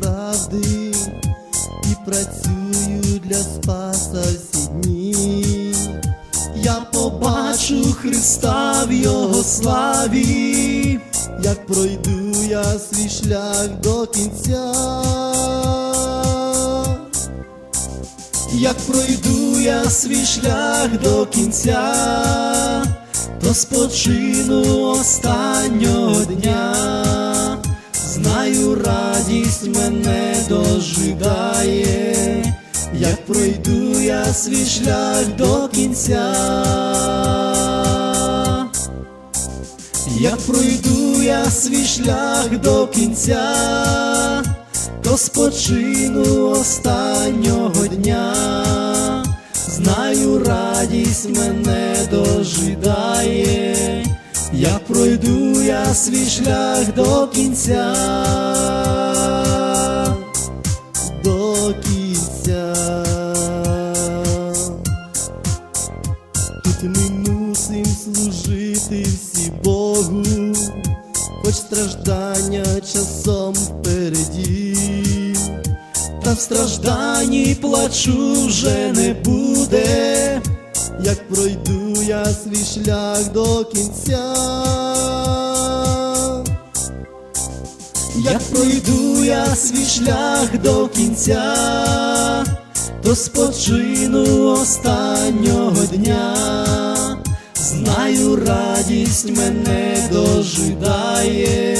Правди і працюю для Спаса всі дні, я побачу Христа в Його славі, як пройду я свій шлях до кінця. Як пройду я свій шлях до кінця, то спочину останнього мене дожидає, як пройду я свій шлях до кінця. Як пройду я свій шлях до кінця, то спочину останнього дня, знаю, радість мене дожидає, як пройду я свій шлях до кінця, служити всі Богу, хоч страждання часом впереді, та в стражданні плачу вже не буде, як пройду я свій шлях до кінця. Як пройду я свій шлях до кінця, то спочину останнього дня, знаю, радість мене дожидає,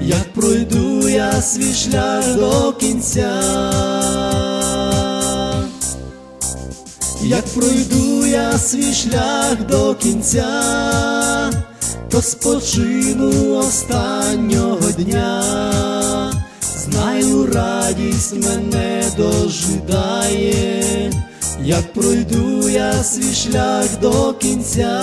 як пройду я свій шлях до кінця. Як пройду я свій шлях до кінця, то спочину останнього дня, знаю, радість мене дожидає, як пройду я свій шлях до кінця,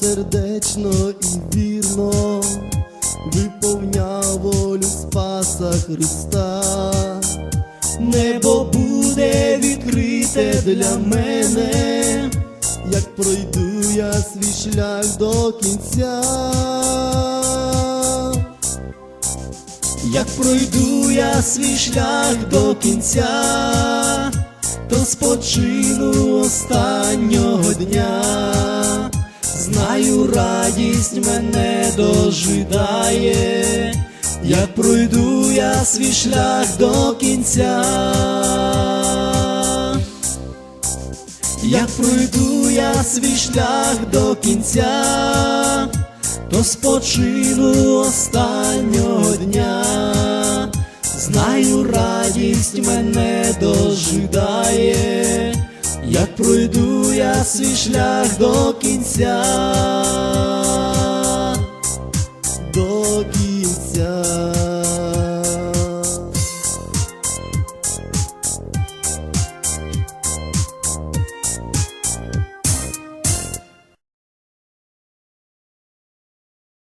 сердечно і вірно виповняв волю Спаса Христа, небо буде відкрите для мене, як пройду я свій шлях до кінця. Як пройду я свій шлях до кінця, то спочину останнього дня, знаю, радість мене дожидає, як пройду я свій шлях до кінця. Як пройду я свій шлях до кінця, то спочину останнього дня, знаю, радість мене дожидає, як пройду я свій шлях до кінця.